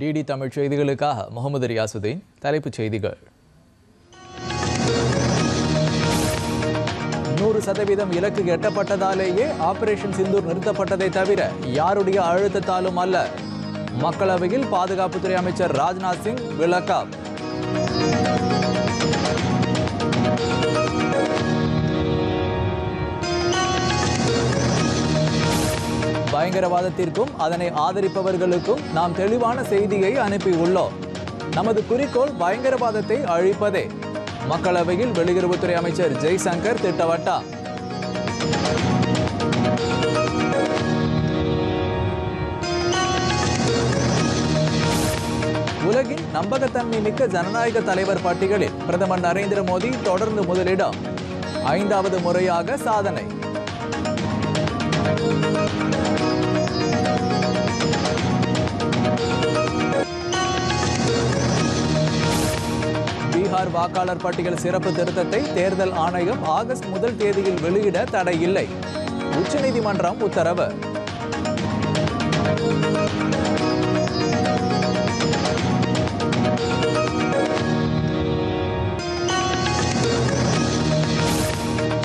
DD Tamil செய்திகளுக்காக முகமது ரியாசுதீன் தலைப்புச் செய்திகள். நூறு சதவீதம் இலக்கு எட்டப்பட்டதாலேயே ஆபரேஷன் சிந்தூர் நிறுத்தப்பட்டதை தவிர யாருடைய அழுத்தத்தாலும் அல்ல. மக்களவையில் பாதுகாப்புத்துறை அமைச்சர் ராஜ்நாத் சிங் விளக்கம். பயங்கரவாதத்திற்கும் அதனை ஆதரிப்பவர்களுக்கும் நாம் தெளிவான செய்தியை அனுப்பியுள்ளோம் நமது குறிக்கோள் பயங்கரவாதத்தை அழிப்பதே. மக்களவையில் வெளியுறவுத்துறை அமைச்சர் ஜெய்சங்கர் திட்டவட்டார் உலகின் நம்பகத்தன்மை மிக்க ஜனநாயக தலைவர் பட்டியலில் பிரதமர் நரேந்திர மோடி தொடர்ந்து முதலிடம். ஐந்தாவது முறையாக சாதனை. பீகார் வாக்காளர் பட்டியல் சிறப்பு திருத்தத்தை தேர்தல் ஆணையம் ஆகஸ்ட் முதல் தேதியில் வெளியிட தடை இல்லை உச்சநீதிமன்றம் உத்தரவு.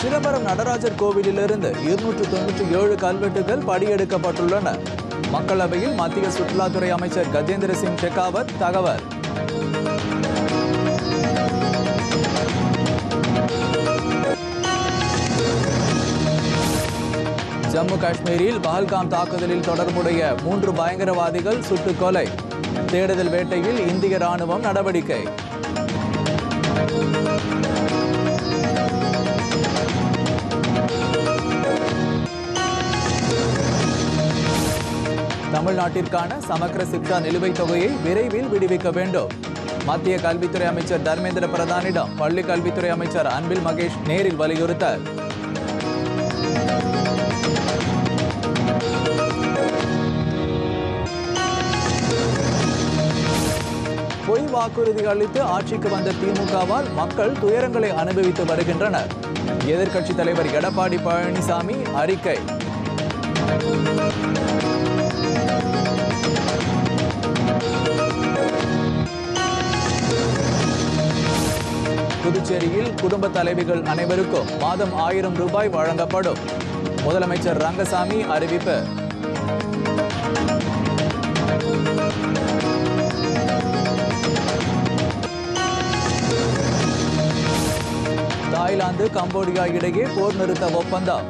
சிதம்பரம் நடராஜர் கோவிலிலிருந்து இருநூற்று தொன்னூற்றி ஏழு கல்வெட்டுகள் படியெடுக்கப்பட்டுள்ளன. மக்களவையில் மத்திய சுற்றுலாத்துறை அமைச்சர் கஜேந்திர சிங் ஷெகாவத் தகவல். ஜம்மு காஷ்மீரில் பஹல்காம் தாக்குதலில் தொடர்புடைய மூன்று பயங்கரவாதிகள் சுட்டுக் கொலை. தேடுதல் வேட்டையில் இந்திய ராணுவம் நடவடிக்கை. தமிழ்நாட்டிற்கான சமக்கர சிக்ஷா நிலுவைத் தொகையை விரைவில் விடுவிக்க வேண்டும். மத்திய கல்வித்துறை அமைச்சர் தர்மேந்திர பிரதானிடம் பள்ளி கல்வித்துறை அமைச்சர் அன்பில் மகேஷ் நேரில் வலியுறுத்தல். வாக்குறுதி அளித்து ஆட்சிக்கு வந்த திமுகவால் மக்கள் துயரங்களை அனுபவித்து வருகின்றனர். எதிர்க்கட்சித் தலைவர் எடப்பாடி பழனிசாமி அறிக்கை. புதுச்சேரியில் குடும்ப தலைவிகள் அனைவருக்கும் மாதம் ஆயிரம் ரூபாய் வழங்கப்படும். முதலமைச்சர் ரங்கசாமி அறிவிப்பு. தாய்லாந்து கம்போடியா இடையே போர் நிறுத்த ஒப்பந்தம்.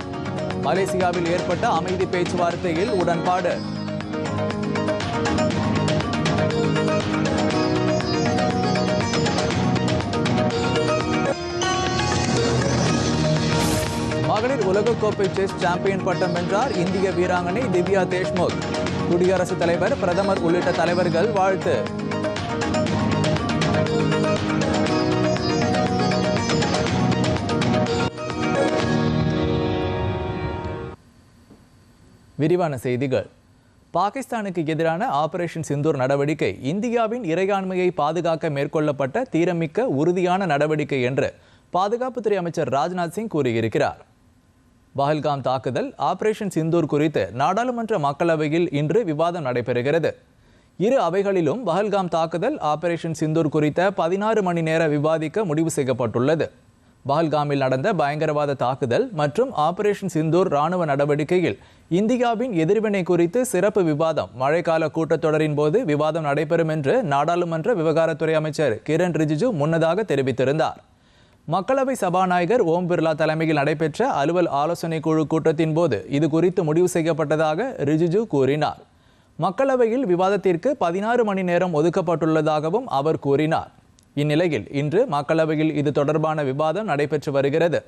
மலேசியாவில் ஏற்பட்ட அமைதி பேச்சுவார்த்தையில் உடன்பாடு. மகளிர் உலகக்கோப்பை செஸ் சாம்பியன் பட்டம் வென்றார் இந்திய வீராங்கனை திவ்யா தேஷ்முக். குடியரசுத் தலைவர் பிரதமர் உள்ளிட்ட தலைவர்கள் வாழ்த்து. விரிவான செய்திகள். பாகிஸ்தானுக்கு எதிரான ஆபரேஷன் சிந்தூர் நடவடிக்கை இந்தியாவின் இறையாண்மையை பாதுகாக்க மேற்கொள்ளப்பட்ட தீரமிக்க உறுதியான நடவடிக்கை என்று பாதுகாப்புத்துறை அமைச்சர் ராஜ்நாத் சிங் கூறியிருக்கிறார். பஹல்காம் தாக்குதல் ஆபரேஷன் சிந்தூர் குறித்து நாடாளுமன்ற மக்களவையில் இன்று விவாதம் நடைபெறுகிறது. இரு அவைகளிலும் பஹல்காம் தாக்குதல் ஆபரேஷன் சிந்தூர் குறித்த பதினாறு மணி நேர விவாதிக்க முடிவு செய்யப்பட்டுள்ளது. பஹல்காமில் நடந்த பயங்கரவாத தாக்குதல் மற்றும் ஆபரேஷன் சிந்தூர் ராணுவ நடவடிக்கையில் இந்தியாவின் எதிர்வினை குறித்து சிறப்பு விவாதம். மழைக்கால கூட்டத்தொடரின் போது விவாதம் நடைபெறும் என்று நாடாளுமன்ற விவகாரத்துறை அமைச்சர் கிரண் ரிஜிஜு முன்னதாக தெரிவித்திருந்தார். மக்களவை சபாநாயகர் ஓம் பிர்லா தலைமையில் நடைபெற்ற அலுவல் ஆலோசனை குழு கூட்டத்தின் போது இது குறித்து முடிவு செய்யப்பட்டதாக ரிஜிஜு கூறினார். மக்களவையில் விவாதத்திற்கு பதினாறு மணி நேரம் ஒதுக்கப்பட்டுள்ளதாகவும் அவர் கூறினார். இந்நிலையில் இன்று மக்களவையில் இது தொடர்பான விவாதம் நடைபெற்று வருகிறது.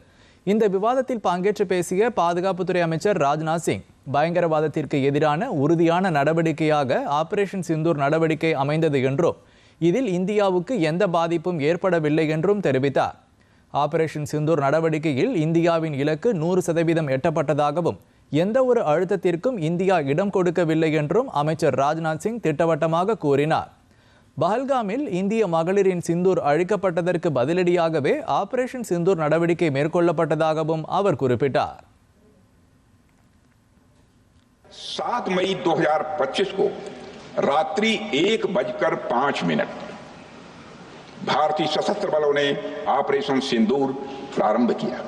இந்த விவாதத்தில் பங்கேற்று பேசிய பாதுகாப்புத்துறை அமைச்சர் ராஜ்நாத் சிங் பயங்கரவாதத்திற்கு எதிரான உறுதியான நடவடிக்கையாக ஆபரேஷன் சிந்தூர் நடவடிக்கை அமைந்தது என்றும் இதில் இந்தியாவுக்கு எந்த பாதிப்பும் ஏற்படவில்லை என்றும் தெரிவித்தார். ஆபரேஷன் சிந்தூர் நடவடிக்கையில் இந்தியாவின் இலக்கு நூறு சதவீதம் எட்டப்பட்டதாகவும் எந்த ஒரு அழுத்தத்திற்கும் இந்தியா இடம் கொடுக்கவில்லை என்றும் அமைச்சர் ராஜ்நாத் சிங் திட்டவட்டமாக கூறினார். பஹல்காமில் இந்திய மகளிரின் சிந்தூர் அழிக்கப்பட்டதற்கு பதிலடியாகவே ஆபரேஷன் சிந்தூர் நடவடிக்கை மேற்கொள்ளப்பட்டதாகவும் அவர் குறிப்பிட்டார் सात मई 2025 को रात्रि एक बजकर पांच मिनट भारतीय सशस्त्र बलों ने ऑपरेशन सिंदूर प्रारंभ किया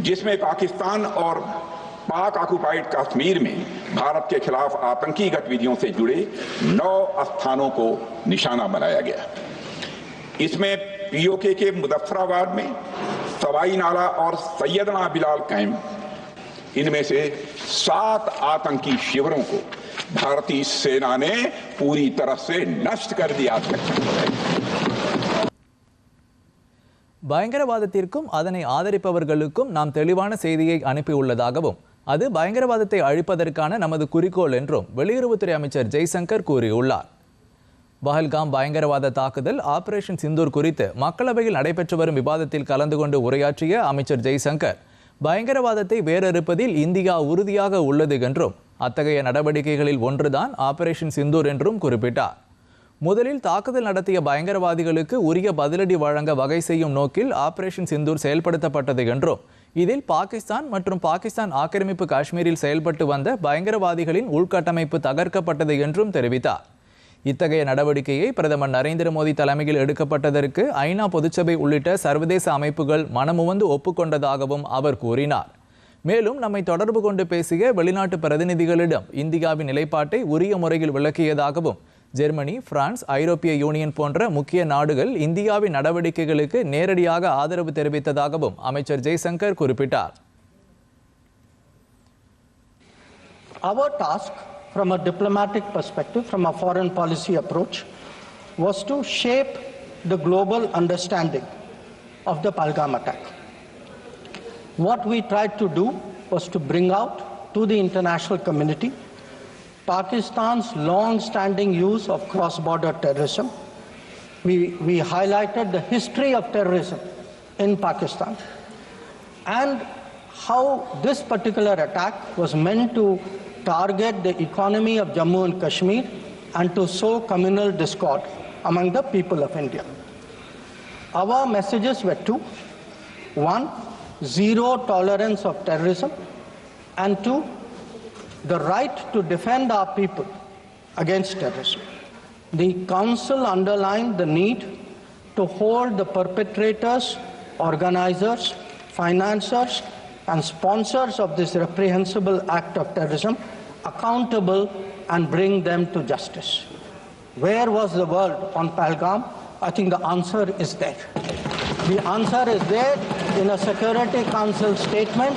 जिसमें पाकिस्तान और पाक ऑक्युपाइड कश्मीर में भारत के खिलाफ आतंकी गतिविधियों से जुड़े नौ स्थानों को निशाना बनाया गया इसमें पीओके के मुजफ्फराबाद में सवाई नाला और सैयदना बिलाल कैंप इनमें से सात आतंकी शिविरों को भारतीय सेना ने पूरी तरह से नष्ट कर दिया பயங்கரவாதத்திற்கும் அதனை ஆதரிப்பவர்களுக்கும் நாம் தெளிவான செய்தியை அனுப்பியுள்ளதாகவும் அது பயங்கரவாதத்தை அழிப்பதற்கான நமது குறிக்கோள் என்றும் வெளியுறவுத்துறை அமைச்சர் ஜெய்சங்கர் கூறியுள்ளார். பஹல்காம் பயங்கரவாத தாக்குதல் ஆபரேஷன் சிந்தூர் குறித்து மக்களவையில் நடைபெற்று வரும் விவாதத்தில் கலந்து கொண்டு உரையாற்றிய அமைச்சர் ஜெய்சங்கர் பயங்கரவாதத்தை வேறறுப்பதில் இந்தியா உறுதியாக உள்ளது என்றும் அத்தகைய நடவடிக்கைகளில் ஒன்றுதான் ஆபரேஷன் சிந்தூர் என்றும் குறிப்பிட்டார். முதலில் தாக்குதல் நடத்திய பயங்கரவாதிகளுக்கு உரிய பதிலடி வழங்க வகை செய்யும் நோக்கில் ஆபரேஷன் சிந்தூர் செயல்படுத்தப்பட்டது என்றும் இதில் பாகிஸ்தான் மற்றும் பாகிஸ்தான் ஆக்கிரமிப்பு காஷ்மீரில் செயல்பட்டு வந்த பயங்கரவாதிகளின் உள்கட்டமைப்பு தகர்க்கப்பட்டது என்றும் தெரிவித்தார். இத்தகைய நடவடிக்கையை பிரதமர் நரேந்திர மோடி தலைமையில் எடுக்கப்பட்டதற்கு ஐநா பொதுச்சபை உள்ளிட்ட சர்வதேச அமைப்புகள் மனமுவந்து ஒப்புக்கொண்டதாகவும் அவர் கூறினார். மேலும் நம்மை தொடர்பு கொண்டு பேசிய வெளிநாட்டு பிரதிநிதிகளிடம் இந்தியாவின் நிலைப்பாட்டை உரிய முறையில் விளக்கியதாகவும் ஜெர்மனி பிரான்ஸ் ஐரோப்பிய யூனியன் போன்ற முக்கிய நாடுகள் இந்தியாவின் நடவடிக்கைகளுக்கு நேரடியாக ஆதரவு தெரிவித்ததாகவும் அமைச்சர் ஜெய்சங்கர் குறிப்பிட்டார் Our task, from a diplomatic perspective, from a foreign policy approach, was to shape the global understanding of the Palgam attack. What we tried to do was to bring out to the international community Pakistan's long standing use of cross border terrorism. We, we highlighted the history of terrorism in Pakistan and how this particular attack was meant to target the economy of Jammu and Kashmir and to sow communal discord among the people of India. Our messages were two one, zero tolerance of terrorism, and two, the right to defend our people against terrorism. The Council underlined the need to hold the perpetrators, organizers, financiers, and sponsors of this reprehensible act of terrorism accountable and bring them to justice. Where was the world on Palgam? I think the answer is there. The answer is there in a Security Council statement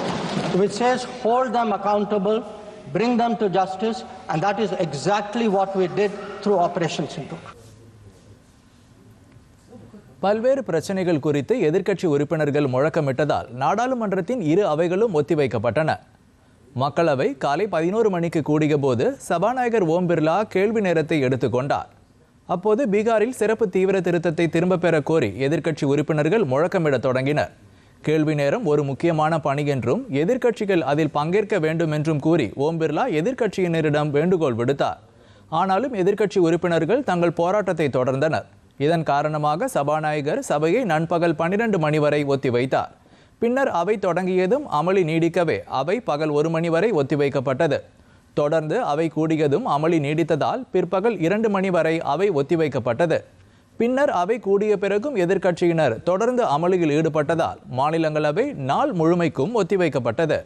which says hold them accountable, bring them to justice, and that is exactly what we did through Operation Sindhur. பல்வேறு பிரச்சனைகள் குறித்து எதிர்க்கட்சி உறுப்பினர்கள் முழக்கமிட்டதால் நாடாளுமன்றத்தின் இரு அவைகளும் ஒத்திவைக்கப்பட்டன. மக்களவை காலை பதினோரு மணிக்கு கூடிய போது சபாநாயகர் ஓம் பிர்லா கேள்வி நேரத்தை எடுத்துக்கொண்டார் அப்போது பீகாரில் சிறப்பு தீவிர திருத்தத்தை திரும்பப் பெற கோரி எதிர்க்கட்சி உறுப்பினர்கள் முழக்கமிடத் தொடங்கினர். கேள்வி நேரம் ஒரு முக்கியமான பணி என்றும் எதிர்க்கட்சிகள் அதில் பங்கேற்க வேண்டும் என்றும் கூறி ஓம் பிர்லா எதிர்க்கட்சியினரிடம் வேண்டுகோள் விடுத்தார். ஆனாலும் எதிர்க்கட்சி உறுப்பினர்கள் தங்கள் போராட்டத்தை தொடர்ந்தனர். இதன் காரணமாக சபாநாயகர் சபையை நண்பகல் பன்னிரண்டு மணி வரை ஒத்திவைத்தார். பின்னர் அவை தொடங்கியதும் அமளி நீடிக்கவே அவை பகல் ஒரு மணி வரை ஒத்திவைக்கப்பட்டது. தொடர்ந்து அவை கூடியதும் அமளி நீடித்ததால் பிற்பகல் இரண்டு மணி வரை அவை ஒத்திவைக்கப்பட்டது. பின்னர் அவை கூடிய பிறகும் எதிர்க்கட்சியினர் தொடர்ந்து அமளியில் ஈடுபட்டதால் மாநிலங்களவை நாள் முழுமைக்கும் ஒத்திவைக்கப்பட்டது.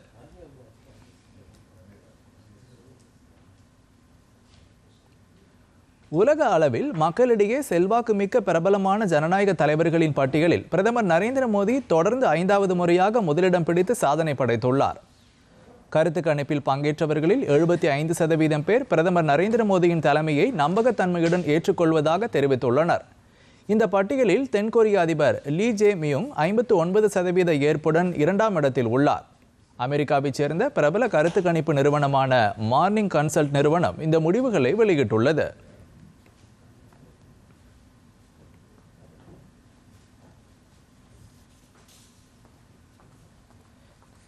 உலக அளவில் மக்களிடையே செல்வாக்குமிக்க பிரபலமான ஜனநாயக தலைவர்களின் பட்டியலில் பிரதமர் நரேந்திர மோடி தொடர்ந்து ஐந்தாவது முறையாக முதலிடம் பிடித்து சாதனை படைத்துள்ளார். கருத்து கணிப்பில் பங்கேற்றவர்களில் எழுபத்தி ஐந்து சதவீதம் பேர் பிரதமர் நரேந்திர மோடியின் தலைமையை நம்பகத்தன்மையுடன் ஏற்றுக்கொள்வதாக தெரிவித்துள்ளனர். இந்த பட்டியலில் தென்கொரிய அதிபர் லீ ஜே மியுங் ஐம்பத்து ஒன்பது சதவீத ஏற்புடன் இரண்டாம் இடத்தில் உள்ளார். அமெரிக்காவைச் சேர்ந்த பிரபல கருத்து கணிப்பு நிறுவனமான மார்னிங் கன்சல்ட் நிறுவனம் இந்த முடிவுகளை வெளியிட்டுள்ளது.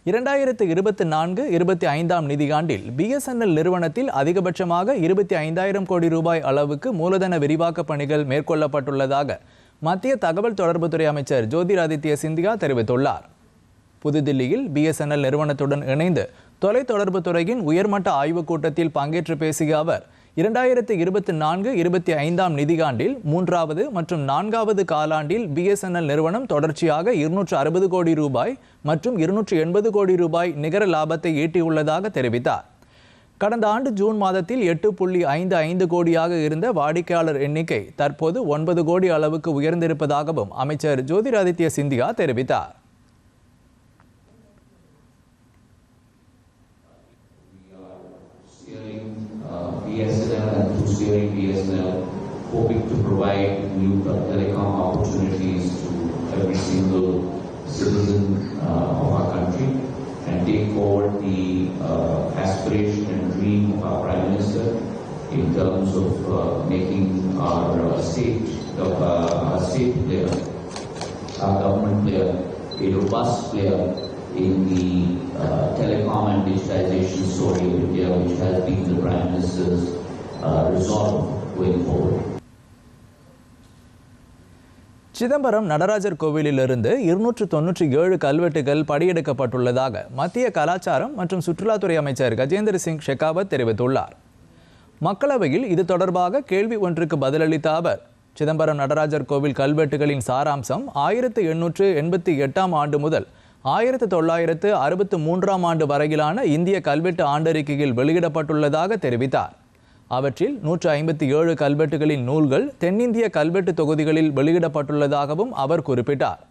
இரண்டாயிரத்து இருபத்தி நான்கு இருபத்தி ஐந்தாம் நிதியாண்டில் பிஎஸ்என்எல் நிறுவனத்தில் அதிகபட்சமாக இருபத்தி ஐந்தாயிரம் கோடி ரூபாய் அளவுக்கு மூலதன விரிவாக்க பணிகள் மேற்கொள்ளப்பட்டுள்ளதாக மத்திய தகவல் தொடர்புத்துறை அமைச்சர் ஜோதிராதித்ய சிந்தியா தெரிவித்துள்ளார். புதுதில்லியில் பிஎஸ்என்எல் நிறுவனத்துடன் இணைந்து தொலைத்தொடர்பு துறையின் உயர்மட்ட ஆய்வுக் கூட்டத்தில் பங்கேற்று பேசிய அவர் இரண்டாயிரத்து இருபத்தி நான்கு இருபத்தி ஐந்தாம் நிதியாண்டில் மூன்றாவது மற்றும் நான்காவது காலாண்டில் பிஎஸ்என்எல் நிறுவனம் தொடர்ச்சியாக இருநூற்று அறுபது கோடி ரூபாய் மற்றும் இருநூற்று எண்பது கோடி ரூபாய் நிகர லாபத்தை ஈட்டியுள்ளதாக தெரிவித்தார். கடந்த ஆண்டு ஜூன் மாதத்தில் எட்டு புள்ளி ஐந்து ஐந்து கோடியாக இருந்த வாடிக்கையாளர் எண்ணிக்கை தற்போது ஒன்பது கோடி அளவுக்கு உயர்ந்திருப்பதாகவும் அமைச்சர் ஜோதிராதித்ய சிந்தியா தெரிவித்தார். BSNL and through steering BSNL, hoping to provide new telecom opportunities to every single citizen uh, of our country and take forward the uh, aspiration and dream of our Prime Minister in terms of uh, making our uh, state, uh, our state player, our government player, a robust player in the uh, telecom and digitization story in India, which has been the Prime Minister's uh, resolve going forward. Chidambaram Natarajar கோவிலிலிருந்து இருநூற்று தொன்னூற்றி ஏழு கல்வெட்டுகள் படியெடுக்கப்பட்டுள்ளதாக மத்திய கலாச்சாரம் மற்றும் சுற்றுலாத்துறை அமைச்சர் கஜேந்திர சிங் ஷெகாவத் தெரிவித்துள்ளார் மக்களவையில் இது தொடர்பாக கேள்வி ஒன்றுக்கு பதிலளித்த அவர் சிதம்பரம் நடராஜர் கோவில் கல்வெட்டுகளின் சாராம்சம் ஆயிரத்து எண்ணூற்று எண்பத்தி எட்டாம் ஆண்டு முதல் ஆயிரத்து தொள்ளாயிரத்து அறுபத்து மூன்றாம் ஆண்டு வரையிலான இந்திய கல்வெட்டு ஆண்டறிக்கையில் வெளியிடப்பட்டுள்ளதாக தெரிவித்தார். அவற்றில் நூற்று ஐம்பத்தி ஏழு கல்வெட்டுகளின் நூல்கள் தென்னிந்திய கல்வெட்டு தொகுதிகளில் வெளியிடப்பட்டுள்ளதாகவும் அவர் குறிப்பிட்டார்.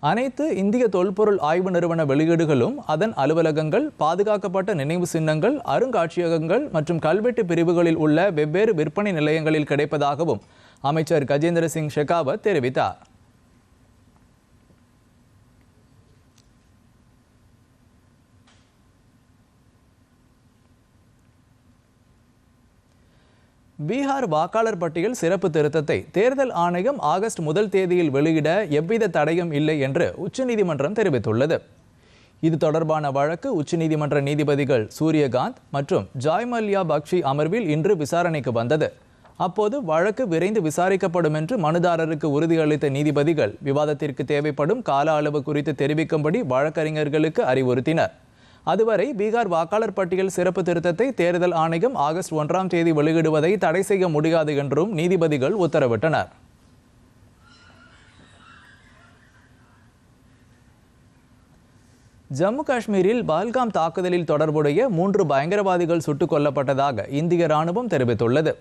அனைத்து இந்திய தொல்பொருள் ஆய்வு நிறுவன வெளியீடுகளும் அதன் அலுவலகங்கள் பாதுகாக்கப்பட்ட நினைவு சின்னங்கள் அருங்காட்சியகங்கள் மற்றும் கல்வெட்டு பிரிவுகளில் உள்ள வெவ்வேறு விற்பனை நிலையங்களில் கிடைப்பதாகவும் அமைச்சர் கஜேந்திர சிங் ஷெகாவத் தெரிவித்தார். பீகார் வாக்காளர் பட்டியல் சிறப்பு திருத்தத்தை தேர்தல் ஆணையம் ஆகஸ்ட் முதல் தேதியில் வெளியிட எவ்வித தடையும் இல்லை என்று உச்சநீதிமன்றம் தெரிவித்துள்ளது. இது தொடர்பான வழக்கு உச்சநீதிமன்ற நீதிபதிகள் சூரியகாந்த் மற்றும் ஜாய்மல்யா பக்ஷி அமர்வில் இன்று விசாரணைக்கு வந்தது. அப்போது வழக்கு விரைந்து விசாரிக்கப்படும் என்று மனுதாரருக்கு உறுதியளித்த நீதிபதிகள் விவாதத்திற்கு தேவைப்படும் கால அளவு குறித்து தெரிவிக்கும்படி வழக்கறிஞர்களுக்கு அறிவுறுத்தினர். அதுவரை பீகார் வாக்காளர் பட்டியல் சிறப்பு திருத்தத்தை தேர்தல் ஆணையம் ஆகஸ்ட் ஒன்றாம் தேதி வெளியிடுவதை தடை செய்ய முடியாது என்றும் நீதிபதிகள் உத்தரவிட்டனர். ஜம்மு காஷ்மீரில் பால்காம் தாக்குதலில் தொடர்புடைய மூன்று பயங்கரவாதிகள் சுட்டுக் கொல்லப்பட்டதாக இந்திய ராணுவம் தெரிவித்துள்ளது.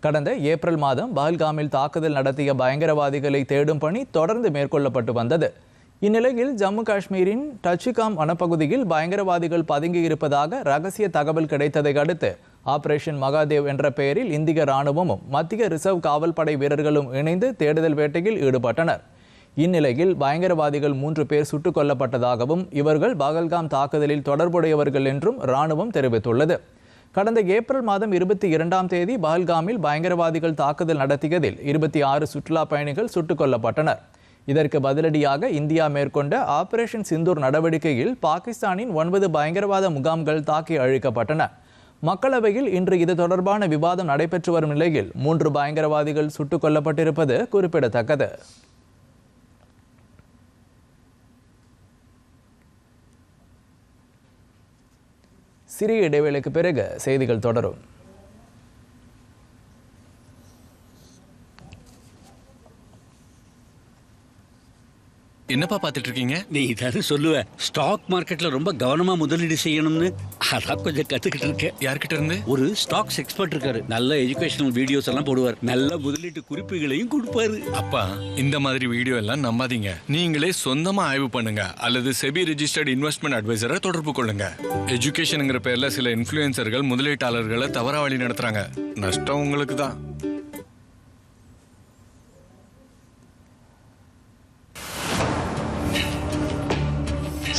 கடந்த ஏப்ரல் மாதம் பால்காமில் தாக்குதல் நடத்திய பயங்கரவாதிகளை தேடும் பணி தொடர்ந்து மேற்கொள்ளப்பட்டு வந்தது. இந்நிலையில் ஜம்மு காஷ்மீரின் டச்சிகாம் வனப்பகுதியில் பயங்கரவாதிகள் பதுங்கியிருப்பதாக ரகசிய தகவல் கிடைத்ததை அடுத்து ஆபரேஷன் மகாதேவ் என்ற பெயரில் இந்திய ராணுவமும் மத்திய ரிசர்வ் காவல் படை வீரர்களும் இணைந்து தேடுதல் வேட்டையில் ஈடுபட்டனர். இந்நிலையில் பயங்கரவாதிகள் மூன்று பேர் சுட்டுக் கொல்லப்பட்டதாகவும் இவர்கள் பகல்காம் தாக்குதலில் தொடர்புடையவர்கள் என்றும் ராணுவம் தெரிவித்துள்ளது. கடந்த ஏப்ரல் மாதம் இருபத்தி இரண்டாம் தேதி பஹல்காமில் பயங்கரவாதிகள் தாக்குதல் நடத்தியதில் இருபத்தி ஆறு சுற்றுலா பயணிகள் சுட்டுக் கொல்லப்பட்டனர். இதற்கு பதிலடியாக இந்தியா மேற்கொண்ட ஆபரேஷன் சிந்தூர் நடவடிக்கையில் பாகிஸ்தானின் ஒன்பது பயங்கரவாத முகாம்கள் தாக்கி அழிக்கப்பட்டன. மக்களவையில் இன்று இது தொடர்பான விவாதம் நடைபெற்று வரும் நிலையில் மூன்று பயங்கரவாதிகள் சுட்டுக் கொல்லப்பட்டிருப்பது குறிப்பிடத்தக்கது. சிறிய இடைவேளைக்கு பிறகு செய்திகள் தொடரும். என்னப்பா பார்த்துட்டு இருக்கீங்க நீ தானே சொல்லுவ. ஸ்டாக் மார்க்கெட்ல ரொம்ப கவனமா முதலீடு செய்யணும்னு அதான் கொஞ்சம் கத்துக்கிட்டு இருக்கேன். யார்கிட்ட இருந்து ஒரு ஸ்டாக்ஸ் எக்ஸ்பர்ட் இருக்காரு. நல்ல எஜுகேஷனல் வீடியோஸ் எல்லாம் போடுவார். நல்ல முதலீட்டு குறிப்புகளையும் கொடுப்பாரு. அப்பா இந்த மாதிரி வீடியோ எல்லாம் நம்பாதீங்க. நீங்களே சொந்தமா ஆய்வு பண்ணுங்க. அல்லது செபி ரெஜிஸ்டர்ட் இன்வெஸ்ட்மெண்ட் அட்வைசரை தொடர்பு கொள்ளுங்க. எஜுகேஷனுங்கிற பேர்ல சில இன்ஃப்ளூயன்சர்கள் முதலீட்டாளர்களை தவறா வழி நடத்துறாங்க. நஷ்டம் உங்களுக்கு தான்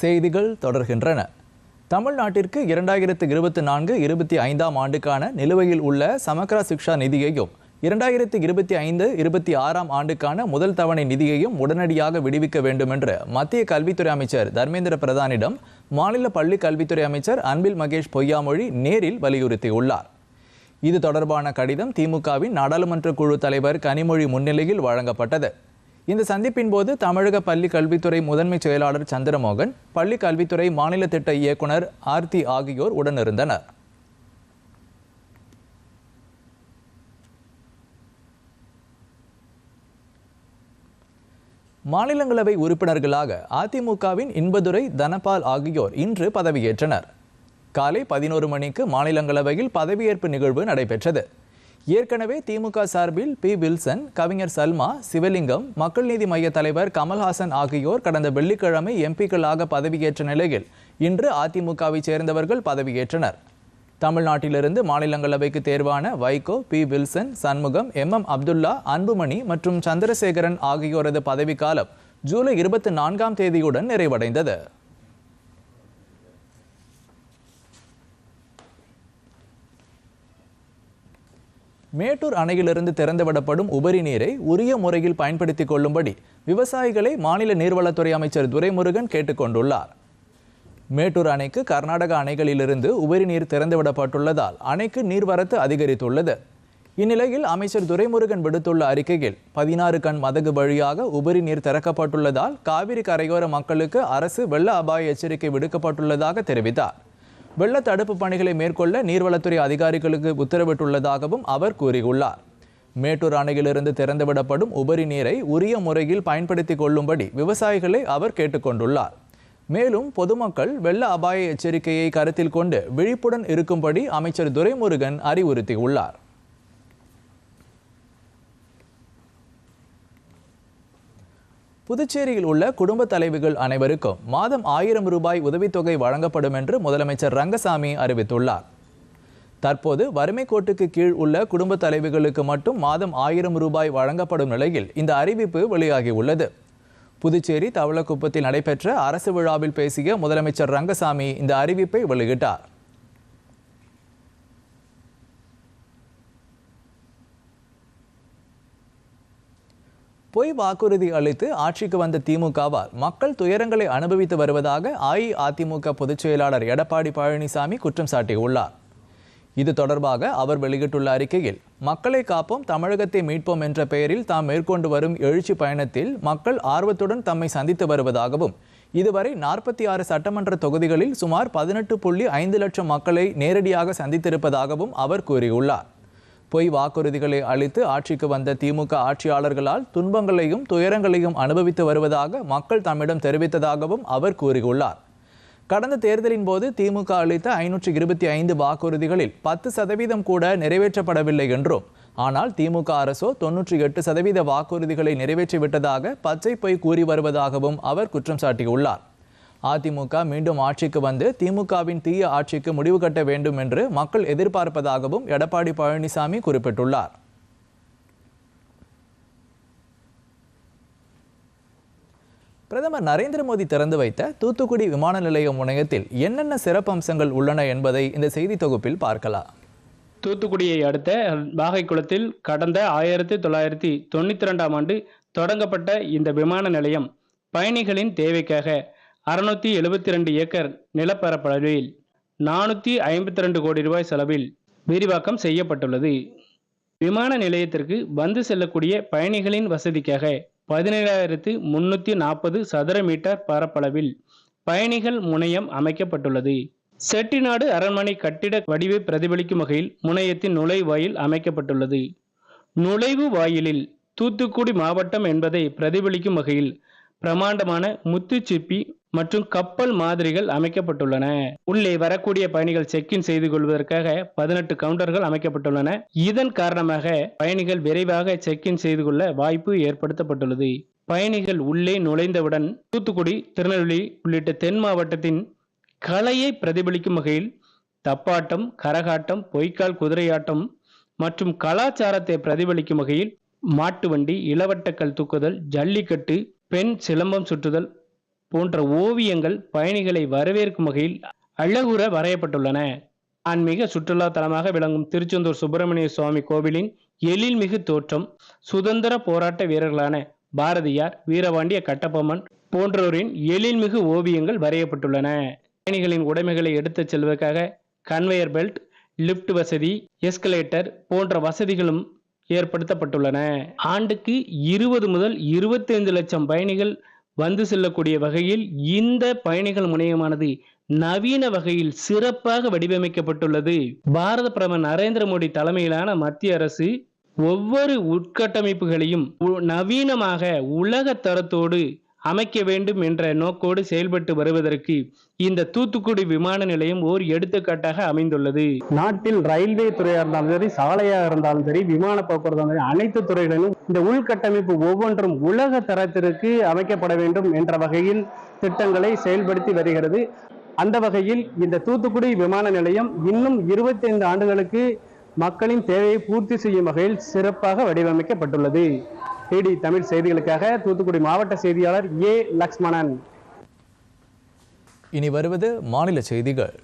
செய்திகள் தொடர்கின்றன. தமிழ்நாட்டிற்கு இரண்டாயிரத்து இருபத்தி நான்கு இருபத்தி ஐந்தாம் ஆண்டுக்கான நிலுவையில் உள்ள சமக்ரா சிக்ஷா நிதியையும் இரண்டாயிரத்து இருபத்தி ஐந்து இருபத்தி ஆறாம் ஆண்டுக்கான முதல் தவணை நிதியையும் உடனடியாக விடுவிக்க வேண்டும் என்று மத்திய கல்வித்துறை அமைச்சர் தர்மேந்திர பிரதானிடம் மாநில பள்ளி கல்வித்துறை அமைச்சர் அன்பில் மகேஷ் பொய்யாமொழி நேரில் வலியுறுத்தியுள்ளார். இது தொடர்பான கடிதம் திமுகவின் நாடாளுமன்ற குழு தலைவர் கனிமொழி முன்னிலையில் வழங்கப்பட்டது. இந்த சந்திப்பின் போது தமிழக பள்ளி கல்வித்துறை முதன்மை செயலாளர் சந்திரமோகன் பள்ளி கல்வித்துறை மாநில திட்ட இயக்குனர் ஆர்த்தி ஆகியோர் உடனிருந்தனர். மாநிலங்களவை உறுப்பினர்களாக அதிமுகவின் இன்பதுரை தனபால் ஆகியோர் இன்று பதவியேற்றனர். காலை பதினோரு மணிக்கு மாநிலங்களவையில் பதவியேற்பு நிகழ்வு நடைபெற்றது. ஏற்கனவே திமுக சார்பில் பி. வில்சன் கவிஞர் சல்மா சிவலிங்கம் மக்கள் நீதி மைய தலைவர் கமல்ஹாசன் ஆகியோர் கடந்த வெள்ளிக்கிழமை எம்பிக்களாக பதவியேற்ற நிலையில் இன்று அதிமுகவைச் சேர்ந்தவர்கள் பதவியேற்றனர். தமிழ்நாட்டிலிருந்து மாநிலங்களவைக்கு தேர்வான Vaiko P. Wilson Shanmugam M. M. Abdullah Anbumani மற்றும் சந்திரசேகரன் ஆகியோரது பதவிக்காலம் ஜூலை இருபத்தி நான்காம் தேதியுடன் நிறைவடைந்தது. மேட்டூர் அணையிலிருந்து திறந்துவிடப்படும் உபரி நீரை உரிய முறையில் பயன்படுத்திக் கொள்ளும்படி விவசாயிகளை மாநில நீர்வளத்துறை அமைச்சர் துரைமுருகன் கேட்டுக்கொண்டுள்ளார் மேட்டூர் அணைக்கு கர்நாடக அணைகளிலிருந்து உபரி நீர் திறந்துவிடப்பட்டுள்ளதால் அணைக்கு நீர்வரத்து அதிகரித்துள்ளது. இந்நிலையில் அமைச்சர் துரைமுருகன் விடுத்துள்ள அறிக்கையில் பதினாறு கண் மதகு வழியாக உபரி நீர் திறக்கப்பட்டுள்ளதால் காவிரி கரையோர மக்களுக்கு அரசு வெள்ள அபாய எச்சரிக்கை விடுக்கப்பட்டுள்ளதாக தெரிவித்தார். வெள்ள தடுப்பு பணிகளை மேற்கொள்ள நீர்வளத்துறை அதிகாரிகளுக்கு உத்தரவிட்டுள்ளதாகவும் அவர் கூறியுள்ளார். மேட்டூர் அணையிலிருந்து திறந்துவிடப்படும் உபரி நீரை உரிய முறையில் பயன்படுத்திக் கொள்ளும்படி விவசாயிகளை அவர் கேட்டுக்கொண்டுள்ளார் மேலும் பொதுமக்கள் வெள்ள அபாய எச்சரிக்கையை கருத்தில் கொண்டு விழிப்புடன் இருக்கும்படி அமைச்சர் துரைமுருகன் அறிவுறுத்தியுள்ளார். புதுச்சேரியில் உள்ள குடும்ப தலைவிகள் அனைவருக்கும் மாதம் ஆயிரம் ரூபாய் உதவித்தொகை வழங்கப்படும் என்று முதலமைச்சர் ரங்கசாமி அறிவித்துள்ளார். தற்போது வறுமை கோட்டுக்கு கீழ் உள்ள குடும்ப தலைவிகளுக்கு மட்டும் மாதம் ஆயிரம் ரூபாய் வழங்கப்படும் நிலையில் இந்த அறிவிப்பு வெளியாகியுள்ளது. புதுச்சேரி தவளக்குப்பத்தில் நடைபெற்ற அரசு விழாவில் பேசிய முதலமைச்சர் ரங்கசாமி இந்த அறிவிப்பை வெளியிட்டார். பொய் வாக்குறுதி அளித்து ஆட்சிக்கு வந்த திமுகவால் மக்கள் துயரங்களை அனுபவித்து வருவதாக அஇஅதிமுக பொதுச் செயலாளர் எடப்பாடி பழனிசாமி குற்றம் சாட்டியுள்ளார். இது தொடர்பாக அவர் வெளியிட்டுள்ள அறிக்கையில் மக்களை காப்போம் தமிழகத்தை மீட்போம் என்ற பெயரில் தாம் மேற்கொண்டு வரும் எழுச்சி பயணத்தில் மக்கள் ஆர்வத்துடன் தம்மை சந்தித்து வருவதாகவும் இதுவரை நாற்பத்தி ஆறு சட்டமன்ற தொகுதிகளில் சுமார் பதினெட்டு புள்ளி ஐந்து லட்சம் மக்களை நேரடியாக சந்தித்திருப்பதாகவும் அவர் கூறியுள்ளார். பொய் வாக்குறுதிகளை அளித்து ஆட்சிக்கு வந்த திமுக ஆட்சியாளர்களால் துன்பங்களையும் துயரங்களையும் அனுபவித்து வருவதாக மக்கள் தம்மிடம் தெரிவித்ததாகவும் அவர் கூறியுள்ளார். கடந்த தேர்தலின் போது திமுக அளித்த ஐநூற்றி இருபத்தி ஐந்து வாக்குறுதிகளில் பத்து சதவீதம் கூட நிறைவேற்றப்படவில்லை என்றும் ஆனால் திமுக அரசோ தொன்னூற்றி எட்டு சதவீத வாக்குறுதிகளை நிறைவேற்றிவிட்டதாக பச்சை பொய் கூறி வருவதாகவும் அவர் குற்றம் சாட்டியுள்ளார். அதிமுக மீண்டும் ஆட்சிக்கு வந்து திமுகவின் தீய ஆட்சிக்கு முடிவு கட்ட வேண்டும் என்று மக்கள் எதிர்பார்ப்பதாகவும் எடப்பாடி பழனிசாமி குறிப்பிட்டுள்ளார். பிரதமர் நரேந்திர மோடி திறந்து வைத்த தூத்துக்குடி விமான நிலைய முனையத்தில் என்னென்ன சிறப்பம்சங்கள் உள்ளன என்பதை இந்த செய்தி தொகுப்பில் பார்க்கலாம். தூத்துக்குடியை அடுத்த பாகைக்குளத்தில் கடந்த ஆயிரத்தி தொள்ளாயிரத்தி தொண்ணூற்றி ரெண்டாம் ஆண்டு தொடங்கப்பட்ட இந்த விமான நிலையம் பயணிகளின் தேவைக்காக அறுநூத்தி எழுபத்தி ரெண்டு ஏக்கர் நிலப்பரப்பளவில் நானூற்றி ஐம்பத்தி ரெண்டு கோடி ரூபாய் செலவில் விரிவாக்கம் செய்யப்பட்டுள்ளது. விமான நிலையத்திற்கு வந்து செல்லக்கூடிய பயணிகளின் வசதிக்காக பதினேழாயிரத்து முன்னூற்றி நாற்பது சதுர மீட்டர் பரப்பளவில் பயணிகள் முனையம் அமைக்கப்பட்டுள்ளது. செட்டிநாடு அரண்மனை கட்டிட வடிவை பிரதிபலிக்கும் வகையில் முனையத்தின் நுழைவாயில் அமைக்கப்பட்டுள்ளது. நுழைவு வாயிலில் தூத்துக்குடி மாவட்டம் என்பதை பிரதிபலிக்கும் வகையில் பிரமாண்டமான முத்துச்சிப்பி மற்றும் கப்பல் மாதிரிகள் அமைக்கப்பட்டுள்ளன. உள்ளே வரக்கூடிய பயணிகள் செக்இன் செய்து கொள்வதற்காக பதினெட்டு கவுண்டர்கள் அமைக்கப்பட்டுள்ளன. இதன் காரணமாக பயணிகள் விரைவாக செக்இன் செய்து கொள்ள வாய்ப்பு ஏற்படுத்தப்பட்டுள்ளது. பயணிகள் உள்ளே நுழைந்தவுடன் தூத்துக்குடி திருநெல்வேலி உள்ளிட்ட தென் மாவட்டத்தின் கலையை பிரதிபலிக்கும் வகையில் தப்பாட்டம் கரகாட்டம் பொய்க்கால் குதிரையாட்டம் மற்றும் கலாச்சாரத்தை பிரதிபலிக்கும் வகையில் மாட்டு வண்டி இளவட்டக்கல் தூக்குதல் ஜல்லிக்கட்டு பெண் சிலம்பம் சுற்றுதல் போன்ற ஓவியங்கள் பயணிகளை வரவேற்கும் வகையில் அழகுற வரையப்பட்டுள்ளன. ஆன்மீக சுற்றுலா தலமாக விளங்கும் திருச்செந்தூர் சுப்பிரமணிய சுவாமி கோவிலின் எழில்மிகு தோற்றம் சுதந்திர போராட்ட வீரர்களான பாரதியார் வீரபாண்டிய கட்டபொம்மன் போன்றோரின் எழில்மிகு ஓவியங்கள் வரையப்பட்டுள்ளன. பயணிகளின் உடைமைகளை எடுத்துச் செல்வதற்காக கன்வேயர் பெல்ட் லிப்ட் வசதி எஸ்கலேட்டர் போன்ற வசதிகளும் ஏற்படுத்தப்பட்டுள்ளன. ஆண்டுக்கு இருபது முதல் இருபத்தைந்து லட்சம் பயணிகள் வந்து செல்லக்கூடிய வகையில் இந்த பயணிகள் முனையமானது நவீன வகையில் சிறப்பாக வடிவமைக்கப்பட்டுள்ளது. பாரத பிரதமர் நரேந்திர மோடி தலைமையிலான மத்திய அரசு ஒவ்வொரு உட்கட்டமைப்புகளையும் நவீனமாக உலக தரத்தோடு அமைக்க வேண்டும் என்ற நோக்கோடு செயல்பட்டு வருவதற்கு இந்த தூத்துக்குடி விமான நிலையம் ஓர் எடுத்துக்காட்டாக அமைந்துள்ளது. நாட்டில் ரயில்வே துறையாக இருந்தாலும் சரி சாலையாக இருந்தாலும் சரி விமான போக்குவரத்து சரி அனைத்து துறைகளிலும் இந்த உள்கட்டமைப்பு ஒவ்வொன்றும் உலக தரத்திற்கு அமைக்கப்பட வேண்டும் என்ற வகையில் திட்டங்களை செயல்படுத்தி வருகிறது. அந்த வகையில் இந்த தூத்துக்குடி விமான நிலையம் இன்னும் 25 ஆண்டுகளுக்கு மக்களின் தேவையை பூர்த்தி செய்யும் வகையில் சிறப்பாக வடிவமைக்கப்பட்டுள்ளது. டிடி தமிழ் செய்திகளுக்காக தூத்துக்குடி மாவட்ட செய்தியாளர் ஏ லக்ஷ்மணன். இனி வருவது மாநில செய்திகள்.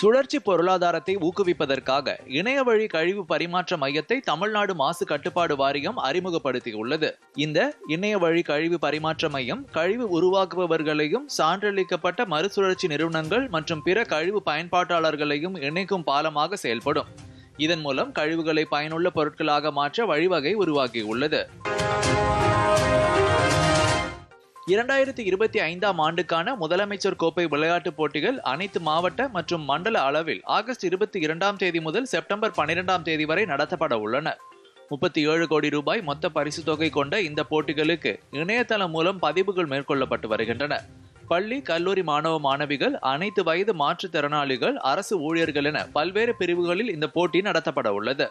சுழற்சி பொருளாதாரத்தை ஊக்குவிப்பதற்காக இணையவழி கழிவு பரிமாற்ற மையத்தை தமிழ்நாடு மாசு கட்டுப்பாடு வாரியம் அறிமுகப்படுத்தியுள்ளது. இந்த இணையவழி கழிவு பரிமாற்ற மையம் கழிவு உருவாக்குபவர்களையும் சான்றளிக்கப்பட்ட மறுசுழற்சி நிறுவனங்கள் மற்றும் பிற கழிவு பயன்பாட்டாளர்களையும் இணைக்கும் பாலமாக செயல்படும். இதன் மூலம் கழிவுகளை பயனுள்ள பொருட்களாக மாற்ற வழிவகை உருவாகியுள்ளது. இரண்டாயிரத்தி இருபத்தி ஐந்தாம் ஆண்டுக்கான முதலமைச்சர் கோப்பை விளையாட்டுப் போட்டிகள் அனைத்து மாவட்ட மற்றும் மண்டல அளவில் ஆகஸ்ட் இருபத்தி இரண்டாம் தேதி முதல் செப்டம்பர் பன்னிரெண்டாம் தேதி வரை நடத்தப்பட உள்ளன. முப்பத்தி ஏழு கோடி ரூபாய் மொத்த பரிசு தொகை கொண்ட இந்த போட்டிகளுக்கு இணையதளம் மூலம் பதிவுகள் மேற்கொள்ளப்பட்டு வருகின்றன. பள்ளி கல்லூரி மாணவ மாணவிகள் அனைத்து வயது மாற்றுத்திறனாளிகள் அரசு ஊழியர்கள் என பல்வேறு பிரிவுகளில் இந்த போட்டி நடத்தப்பட உள்ளது.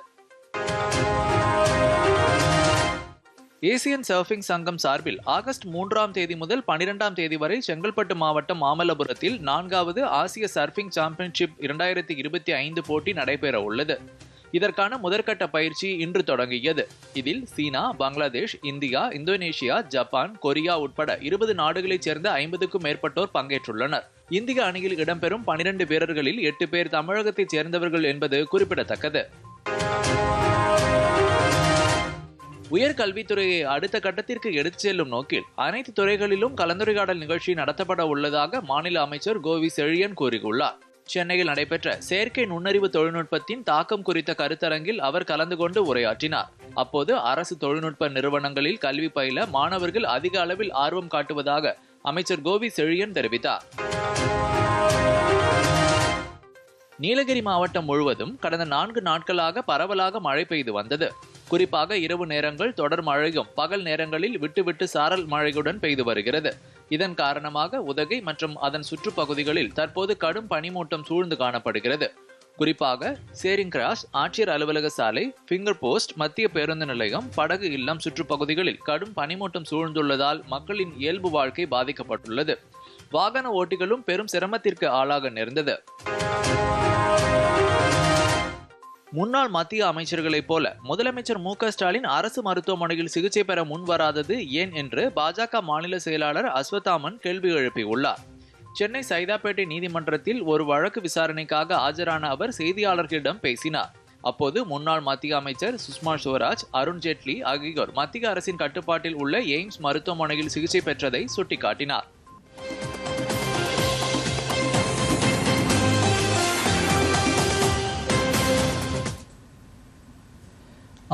ஏசியன் சர்ஃபிங் சங்கம் சார்பில் ஆகஸ்ட் மூன்றாம் தேதி முதல் பனிரெண்டாம் தேதி வரை செங்கல்பட்டு மாவட்டம் மாமல்லபுரத்தில் நான்காவது ஆசிய சர்ஃபிங் சாம்பியன்ஷிப் இரண்டாயிரத்தி இருபத்தி ஐந்து போட்டி நடைபெற உள்ளது. இதற்கான முதற்கட்ட பயிற்சி இன்று தொடங்கியது. இதில் China Bangladesh India Indonesia Japan Korea உட்பட இருபது நாடுகளைச் சேர்ந்த ஐம்பதுக்கும் மேற்பட்டோர் பங்கேற்றுள்ளனர். இந்திய அணியில் இடம்பெறும் பனிரெண்டு வீரர்களில் எட்டு பேர் தமிழகத்தைச் சேர்ந்தவர்கள் என்பது குறிப்பிடத்தக்கது. உயர்கல்வித்துறையை அடுத்த கட்டத்திற்கு எடுத்துச் செல்லும் நோக்கில் அனைத்து துறைகளிலும் கலந்துரையாடல் நிகழ்ச்சி நடத்தப்பட உள்ளதாக மாநில அமைச்சர் கோவி செழியன் கூறியுள்ளார். சென்னையில் நடைபெற்ற செயற்கை நுண்ணறிவு தொழில்நுட்பத்தின் தாக்கம் குறித்த கருத்தரங்கில் அவர் கலந்து கொண்டு உரையாற்றினார். அப்போது அரசு தொழில்நுட்ப நிறுவனங்களில் கல்வி பயில மாணவர்கள் அதிக அளவில் ஆர்வம் காட்டுவதாக அமைச்சர் கோவி செழியன் தெரிவித்தார். நீலகிரி மாவட்டம் முழுவதும் கடந்த நான்கு நாட்களாக பரவலாக மழை பெய்து வந்தது. குறிப்பாக இரவு நேரங்கள் தொடர் மழையும் பகல் நேரங்களில் விட்டுவிட்டு சாரல் மழையுடன் பெய்து வருகிறது. இதன் காரணமாக உதகை மற்றும் அதன் சுற்றுப்பகுதிகளில் தற்போது கடும் பனிமூட்டம் சூழ்ந்து காணப்படுகிறது. குறிப்பாக சேரிங் கிராஸ் ஆட்சியர் அலுவலக சாலை ஃபிங்கர் போஸ்ட் மத்திய பேருந்து நிலையம் படகு இல்லம் சுற்றுப்பகுதிகளில் கடும் பனிமூட்டம் சூழ்ந்துள்ளதால் மக்களின் இயல்பு வாழ்க்கை பாதிக்கப்பட்டுள்ளது. வாகன ஓட்டிகளும் பெரும் சிரமத்திற்கு ஆளாக நேர்ந்தது. முன்னாள் மத்திய அமைச்சர்களைப் போல முதலமைச்சர் மு ஸ்டாலின் அரசு மருத்துவமனையில் சிகிச்சை பெற முன்வராதது ஏன் என்று பாஜக மாநில செயலாளர் அஸ்வத்தாமன் கேள்வி எழுப்பியுள்ளார். சென்னை சைதாப்பேட்டை நீதிமன்றத்தில் ஒரு வழக்கு விசாரணைக்காக ஆஜரான அவர் செய்தியாளர்களிடம் பேசினார். அப்போது முன்னாள் மத்திய அமைச்சர் சுஷ்மா ஸ்வராஜ் அருண் ஜேட்லி ஆகியோர் மத்திய அரசின் கட்டுப்பாட்டில் உள்ள எய்ம்ஸ் மருத்துவமனையில் சிகிச்சை பெற்றதை சுட்டிக்காட்டினார்.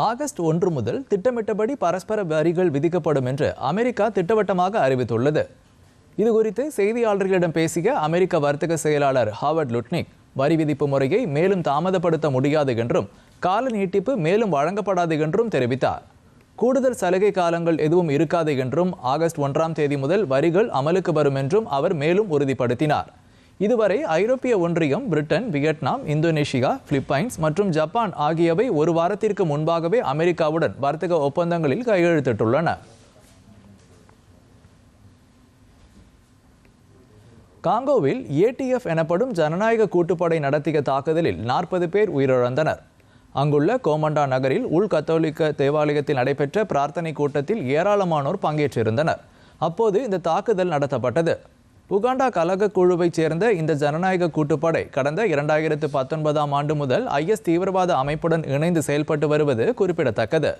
ஆகஸ்ட் ஒன்று முதல் திட்டமிட்டபடி பரஸ்பர வரிகள் விதிக்கப்படும் என்று அமெரிக்கா திட்டவட்டமாக அறிவித்துள்ளது. இது குறித்து செய்தியாளர்களிடம் பேசிய அமெரிக்க வர்த்தக செயலாளர் ஹாவர்ட் லுட்னிக் வரி விதிப்பு முறையை மேலும் தாமதப்படுத்த முடியாது என்றும் கால நீட்டிப்பு மேலும் வழங்கப்படாது என்றும் தெரிவித்தார். கூடுதல் சலுகை காலங்கள் எதுவும் இருக்காது என்றும் ஆகஸ்ட் ஒன்றாம் தேதி முதல் வரிகள் அமலுக்கு வரும் என்றும் அவர் மேலும் உறுதிப்படுத்தினார். இதுவரை ஐரோப்பிய ஒன்றியம் பிரிட்டன் வியட்நாம் இந்தோனேஷியா பிலிப்பைன்ஸ் மற்றும் ஜப்பான் ஆகியவை ஒரு வாரத்திற்கு முன்பாகவே அமெரிக்காவுடன் வர்த்தக ஒப்பந்தங்களில் கையெழுத்திட்டுள்ளன. காங்கோவில் ஏடிஎஃப் எனப்படும் ஜனநாயக கூட்டுப்படை நடத்திய தாக்குதலில் நாற்பது பேர் உயிரிழந்தனர். அங்குள்ள கோமண்டா நகரில் உள் கத்தோலிக்க தேவாலயத்தில் நடைபெற்ற பிரார்த்தனை கூட்டத்தில் ஏராளமானோர் பங்கேற்றிருந்தனர். அப்போது இந்த தாக்குதல் நடத்தப்பட்டது. உகாண்டா கலக குழுவைச் சேர்ந்த இந்த ஜனநாயக கூட்டுப்படை கடந்த இரண்டாயிரத்து பத்தொன்பதாம் ஆண்டு முதல் ஐஎஸ் தீவிரவாத அமைப்புடன் இணைந்து செயல்பட்டு வருவது குறிப்பிடத்தக்கது.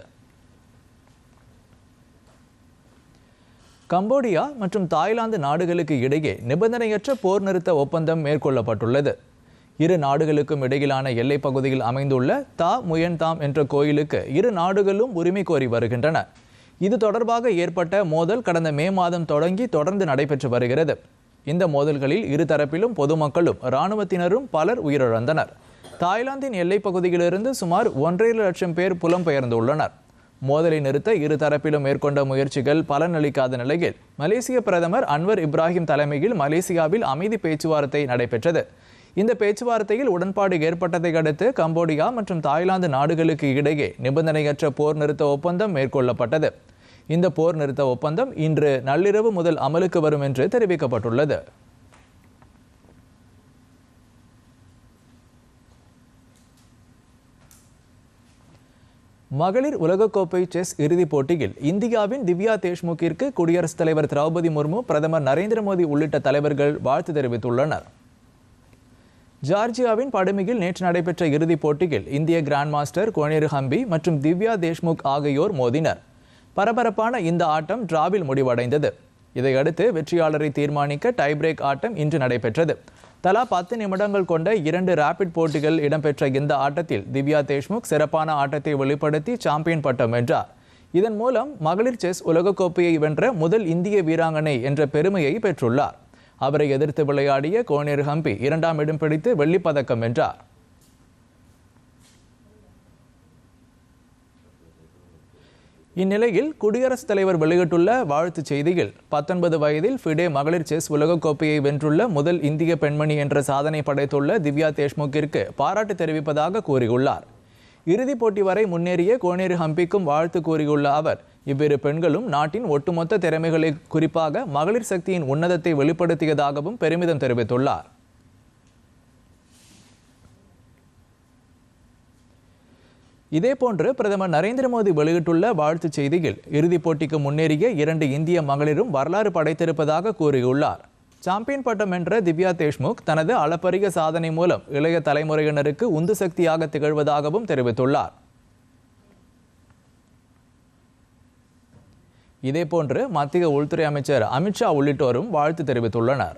கம்போடியா மற்றும் தாய்லாந்து நாடுகளுக்கு இடையே நிபந்தனையற்ற போர் நிறுத்த ஒப்பந்தம் மேற்கொள்ளப்பட்டுள்ளது. இரு நாடுகளுக்கும் இடையிலான எல்லைப் பகுதியில் அமைந்துள்ள தா முயன் தாம் என்ற கோயிலுக்கு இரு நாடுகளும் உரிமை கோரி வருகின்றன. இது தொடர்பாக ஏற்பட்ட மோதல் கடந்த மே மாதம் தொடங்கி தொடர்ந்து நடைபெற்று வருகிறது. இந்த மோதல்களில் இருதரப்பிலும் பொதுமக்களும் இராணுவத்தினரும் பலர் உயிரிழந்தனர். தாய்லாந்தின் எல்லைப் பகுதியிலிருந்து சுமார் ஒன்றரை லட்சம் பேர் புலம்பெயர்ந்துள்ளனர். மோதலை நிறுத்த இரு தரப்பிலும் மேற்கொண்ட முயற்சிகள் பலனளிக்காத நிலையில் மலேசிய பிரதமர் அன்வர் இப்ராஹிம் தலைமையில் மலேசியாவில் அமைதி பேச்சுவார்த்தை நடைபெற்றது. இந்த பேச்சுவார்த்தையில் உடன்பாடு ஏற்பட்டதை அடுத்து கம்போடியா மற்றும் தாய்லாந்து நாடுகளுக்கு இடையே நிபந்தனையற்ற போர் நிறுத்த ஒப்பந்தம் மேற்கொள்ளப்பட்டது. இந்த போர் நிறுத்த ஒப்பந்தம் இன்று நள்ளிரவு முதல் அமலுக்கு வரும் என்று தெரிவிக்கப்பட்டுள்ளது. மகளிர் உலகக்கோப்பை செஸ் இறுதிப் போட்டியில் இந்தியாவின் திவ்யா தேஷ்முக்கிற்கு குடியரசுத் தலைவர் திரௌபதி முர்மு பிரதமர் நரேந்திர மோடி உள்ளிட்ட தலைவர்கள் வாழ்த்து தெரிவித்துள்ளனர். ஜார்ஜியாவின் படுமியில் நேற்று நடைபெற்ற இறுதிப் போட்டியில் இந்திய கிராண்ட் மாஸ்டர் கோனேரு ஹம்பி மற்றும் திவ்யா தேஷ்முக் ஆகியோர் மோதினர். பரபரப்பான இந்த ஆட்டம் டிராவில் முடிவடைந்தது. இதையடுத்து வெற்றியாளரை தீர்மானிக்க டை பிரேக் ஆட்டம் இன்று நடைபெற்றது. தலா பத்து நிமிடங்கள் கொண்ட இரண்டு ரேபிட் போட்டிகள் இடம்பெற்ற இந்த ஆட்டத்தில் திவ்யா தேஷ்முக் சிறப்பான ஆட்டத்தை வெளிப்படுத்தி சாம்பியன் பட்டம் வென்றார். இதன் மூலம் மகளிர் செஸ் உலகக்கோப்பையை வென்ற முதல் இந்திய வீராங்கனை என்ற பெருமையை பெற்றுள்ளார். அவரை எதிர்த்து விளையாடிய கோனேர் ஹம்பி இரண்டாம் இடம் பிடித்து வெள்ளிப்பதக்கம் வென்றார். இந்நிலையில் குடியரசுத் தலைவர் வெளியிட்டுள்ள வாழ்த்துச் செய்தியில் பத்தொன்பது வயதில் ஃபிடே மகளிர் செஸ் உலகக்கோப்பையை வென்றுள்ள முதல் இந்திய பெண்மணி என்ற சாதனை படைத்துள்ள திவ்யா தேஷ்முக்கிற்கு பாராட்டு தெரிவிப்பதாக கூறியுள்ளார். இறுதிப் போட்டி வரை முன்னேறிய கோனேரு ஹம்பிக்கும் வாழ்த்து கூறியுள்ள அவர் இவ்விரு பெண்களும் நாட்டின் ஒட்டுமொத்த திறமைகளை குறிப்பாக மகளிர் சக்தியின் உன்னதத்தை வெளிப்படுத்தியதாகவும் பெருமிதம் தெரிவித்துள்ளார். இதேபோன்று பிரதமர் நரேந்திர மோடி வெளியிட்டுள்ள வாழ்த்துச் செய்தியில் இறுதிப் போட்டிக்கு முன்னேறிய இரண்டு இந்திய மகளிரும் வரலாறு படைத்திருப்பதாக கூறியுள்ளார். சாம்பியன் பட்டம் வென்ற திவ்யா தேஷ்முக் தனது அளப்பரிய சாதனை மூலம் இளைய தலைமுறையினருக்கு உந்து சக்தியாக திகழ்வதாகவும் தெரிவித்துள்ளார். இதேபோன்று மத்திய உள்துறை அமைச்சர் அமித்ஷா உள்ளிட்டோரும் வாழ்த்து தெரிவித்துள்ளனர்.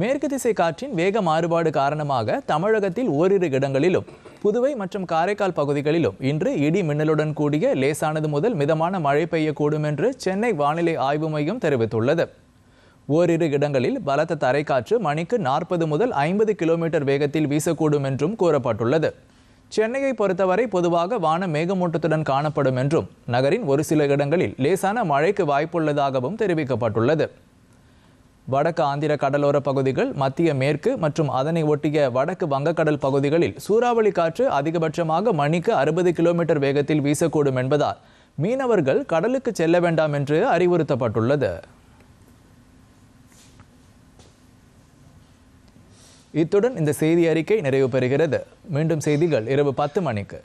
மேற்கு திசை காற்றின் வேக மாறுபாடு காரணமாக தமிழகத்தில் ஓரிரு இடங்களிலும் புதுவை மற்றும் காரைக்கால் பகுதிகளிலும் இன்று இடி மின்னலுடன் கூடிய லேசானது முதல் மிதமான மழை பெய்யக்கூடும் என்று சென்னை வானிலை ஆய்வு மையம் தெரிவித்துள்ளது. ஓரிரு இடங்களில் பலத்த தரைக்காற்று மணிக்கு நாற்பது முதல் ஐம்பது கிலோமீட்டர் வேகத்தில் வீசக்கூடும் என்றும் கூறப்பட்டுள்ளது. சென்னையை பொறுத்தவரை பொதுவாக வான மேகமூட்டத்துடன் காணப்படும் என்றும் நகரின் ஒரு சில இடங்களில் லேசான மழைக்கு வாய்ப்புள்ளதாகவும் தெரிவிக்கப்பட்டுள்ளது. வடக்கு ஆந்திர கடலோர பகுதிகள் மத்திய மேற்கு மற்றும் அதனை ஒட்டிய வடக்கு வங்கக்கடல் பகுதிகளில் சூறாவளி காற்று அதிகபட்சமாக மணிக்கு அறுபது கிலோமீட்டர் வேகத்தில் வீசக்கூடும் என்பதால் மீனவர்கள் கடலுக்கு செல்ல வேண்டாம் என்று அறிவுறுத்தப்பட்டுள்ளது. இத்துடன் இந்த செய்தி அறிக்கை நிறைவு பெறுகிறது. மீண்டும் செய்திகள் இரவு பத்து மணிக்கு.